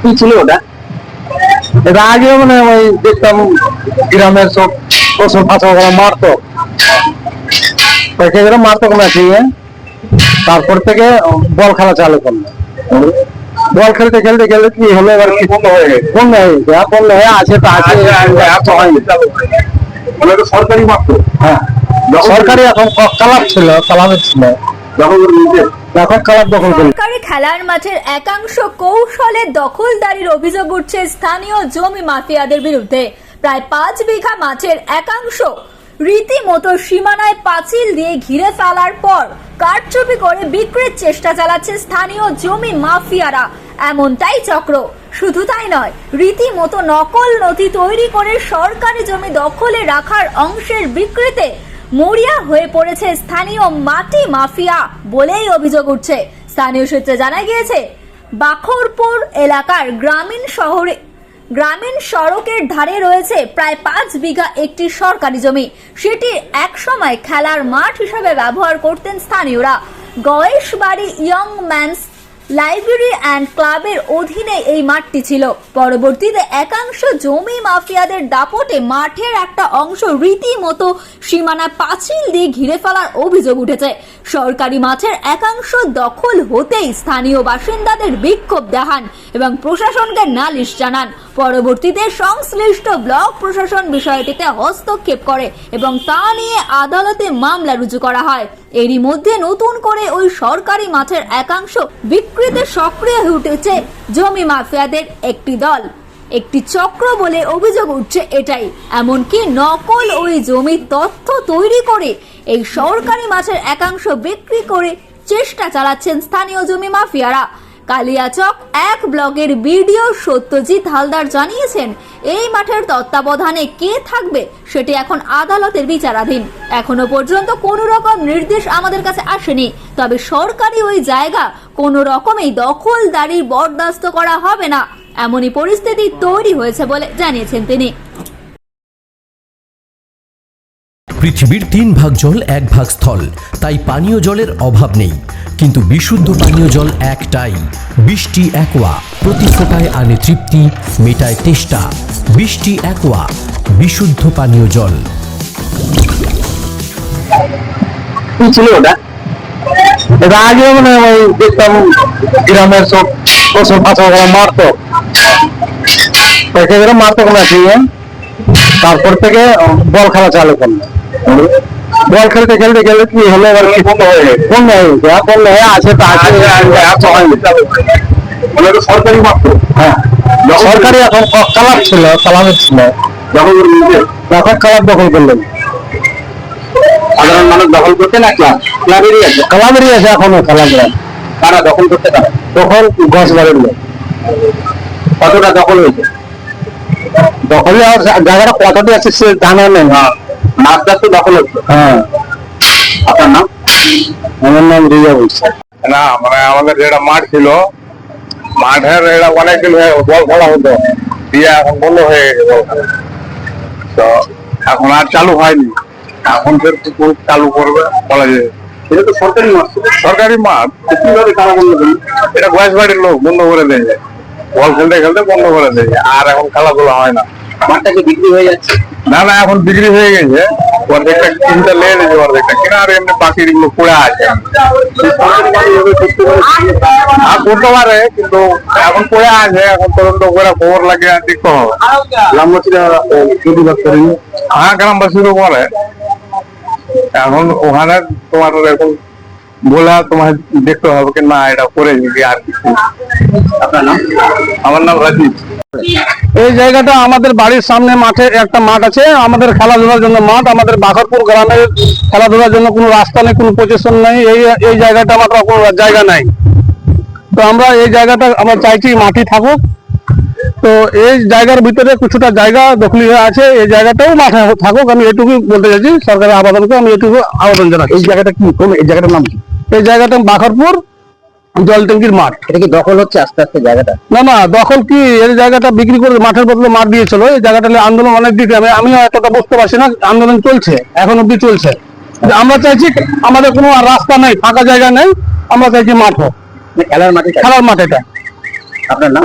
কি ছিল ওটা? এটা আগে মানে ওই দেখতাম গ্রামের সব পাশা ওরা মারতো। সেখানে মারতো ম্যাচিং এ তারপর থেকে বল খেলা চালু করল। বল খেলতে খেলতে খেলতে কি হলো এবার কি? বন্ধ হয়ে গেছে। বন্ধ হয়ে গেছে। আর বন্ধ হয়ে আছে তো আছে। এত হয়নি। মানে সরকারি মাত্র। হ্যাঁ। সরকারি এখন কালার ছিল কালামের ছিল দখল খেলার মাঠের একাংশ কৌশলে দখলদারির অভিযোগ উঠছে স্থানীয় জমি মাফিয়াদের বিরুদ্ধে। প্রায় পাঁচ বিঘা মাঠের একাংশ রীতিমতো সীমানায় পাঁচিল দিয়ে ঘিরে ফেলার পর কারচুপি করে বিক্রির চেষ্টা চালাচ্ছে স্থানীয় জমি মাফিয়ারা। এমনটাই চক্র। শুধু তাই নয়, রীতিমতো নকল নথি তৈরি করে সরকারি জমি দখলে রাখার অংশের বিক্রিতে মরিয়া হয়ে পড়েছে স্থানীয় মাটি মাফিয়া বলেই অভিযোগ উঠছে। স্থানীয় সূত্রে জানা গিয়েছে, বাখরপুর এলাকার গ্রামীণ শহরে গ্রামীণ সড়কের ধারে রয়েছে প্রায় পাঁচ বিঘা একটি সরকারি জমি। সেটি একসময় খেলার মাঠ হিসেবে ব্যবহার করতেন স্থানীয়রা। Goyeshbari young men's library and ক্লাবের অধীনে এই মাঠটি ছিল। পরবর্তীতে একাংশ জমি মাফিয়াদের দাপটে মাঠের একটা অংশ রীতিমতো সীমানা পাঁচিল দিয়ে ঘিরে ফেলার অভিযোগ উঠেছে। সরকারি মাঠের একাংশ দখল হতেই স্থানীয় বাসিন্দাদের বিক্ষোভ দেখান এবং প্রশাসনকে নালিশ জানান। পরবর্তীতে সংশ্লিষ্ট ব্লক প্রশাসন বিষয়টিতে হস্তক্ষেপ করে এবং তা নিয়ে আদালতে মামলা রুজু করা হয়। এরই মধ্যে নতুন করে ওই সরকারি মাঠের একাংশ বিক্রিতে সক্রিয় হয়ে উঠেছে জমি মাফিয়াদের একটি দল। একটি চক্র বলে অভিযোগ উঠছে এটাই। এমনকি নকল ওই জমির তথ্য তৈরি করে এই সরকারি মাছের একাংশ বিক্রি করে চেষ্টা চালাচ্ছেন স্থানীয় জমি মাফিয়ারা। কালিয়াচক এক ব্লগের বিডিও সত্যজিৎ হালদার জানিয়েছেন, এই মাঠের তত্ত্বাবধানে কে থাকবে সেটি এখন আদালতের বিচারাধীন। এখনও পর্যন্ত কোনো রকম নির্দেশ আমাদের কাছে আসেনি। তবে সরকারি ওই জায়গা কোনো রকমেই দখলদারি বরদাস্ত করা হবে না। এমনই পরিস্থিতি তৈরি হয়েছে বলে জানিয়েছেন তিনি। পৃথিবীর তিন ভাগ জল এক ভাগ স্থল, তাই পানীয় জলের অভাব নেই। কিন্তু বিশুদ্ধ পানীয় জল একটাই। বৃষ্টি একোয়া, প্রতি ফোটায় আনে তৃপ্তি, মেটায় তেষ্টা। বৃষ্টি একোয়া, বিশুদ্ধ পানীয় জল। ছিল ওটা? আগে মানে ওই দেখতাম গ্রামের সব ওরা মারতো। সেখানে মারতো ম্যাচিং এ তারপর থেকে বল খেলা চালু করল। বল খেলতে খেলতে খেলতে কি হলো এবার? কি বন্ধ হয়ে গেছে। বন্ধ হয়ে গেছে। আর বন্ধ হয়ে আছে তো আছে। এত হয়নি মানে সরকারি মাত্র। হ্যাঁ। সরকারি এখন কালার ছিল কালামের ছিল। দখল কালার দখল করলেন। সাধারণ মানুষ দখল করতে না ক্লাব? ক্লাবেরই আছে। কালামেরই আছে এখনও কালামের। কারা দখল করতে কারা তখন গছ বাড়ির লোক। কতটা দখল হয়েছে? দখলে জায়গাটা কতটি আছে সে জানা নেই। মাছদার তো দখল হচ্ছে। হ্যাঁ। আপনার নাম? আমার নাম রিয়া বলছে। না মানে আমাদের যেটা মাঠ ছিল মাঠের এটা অনেকদিন হয়ে বল খেলা হতো। দিয়ে এখন বন্ধ হয়ে গেছে তো এখন আর চালু হয়নি। এখন ফের পুকুর চালু করবে বলা যায়। এটা তো সরকারি ছিল। সরকারি মাঠ। কীভাবে বন্ধ এটা বয়স বাড়ির লোক বন্ধ করে দেয়। বল খেলতে খেলতে বন্ধ করে দেয়। আর এখন খেলাধুলা হয় না। কি বিক্রি হয়ে যাচ্ছে। না না এখন বিক্রি হয়ে গেছে। অর্ধেকটা চিন্তা লেগে গেছে অর্ধেকটা কিনা আর এমনি পাখির এগুলো পড়ে আছে। আর করতে পারে কিন্তু এখন পড়ে আছে এখন তদন্ত করে খবর লাগিয়ে দেখতে হবে। গ্রামবাসীরা প্রতিবাদ করেনি। হ্যাঁ গ্রামবাসীরও বলে। এখন ওখানে তোমার এখন বলে তোমার দেখতে হবে কি না এটা করে দিবি আর কিছু। আপনার নাম? আমার নাম রাজীব। এই জায়গাটা আমাদের বাড়ির সামনে মাঠে একটা মাঠ আছে। আমাদের খেলাধুলার জন্য মাঠ আমাদের বাঘরপুর গ্রামের খেলাধুলার জন্য কোনো রাস্তা নেই কোনো পজিশন নেই। এই এই জায়গাটা আমার কোনো জায়গা নাই। তো আমরা এই জায়গাটা আমরা চাইছি মাটি থাকুক। তো এই জায়গার ভিতরে কিছুটা জায়গা দখলি হয়ে আছে। এই জায়গাটাও মাঠে থাকুক। আমি এটুকু বলতে চাইছি সরকারের আবেদনকে আমি এটুকু আবেদন জানাচ্ছি। এই জায়গাটা কি? এই জায়গাটার নাম কি? এই জায়গাটা বাঘরপুর। জল ট্যাঙ্কির মাঠ। এটা কি দখল হচ্ছে আস্তে আস্তে জায়গাটা? না না দখল কি? এই জায়গাটা বিক্রি করে মাঠের বদলে মাঠ দিয়েছিল। এই জায়গাটা আন্দোলন অনেক দিকে আমি আমিও এতটা বুঝতে পারছি না আন্দোলন চলছে এখন অব্দি চলছে। আমরা চাইছি আমাদের কোনো রাস্তা নেই ফাঁকা জায়গা নেই আমরা চাইছি মাঠ হোক। খেলার মাঠে খেলার মাঠেটা আপনার নাম?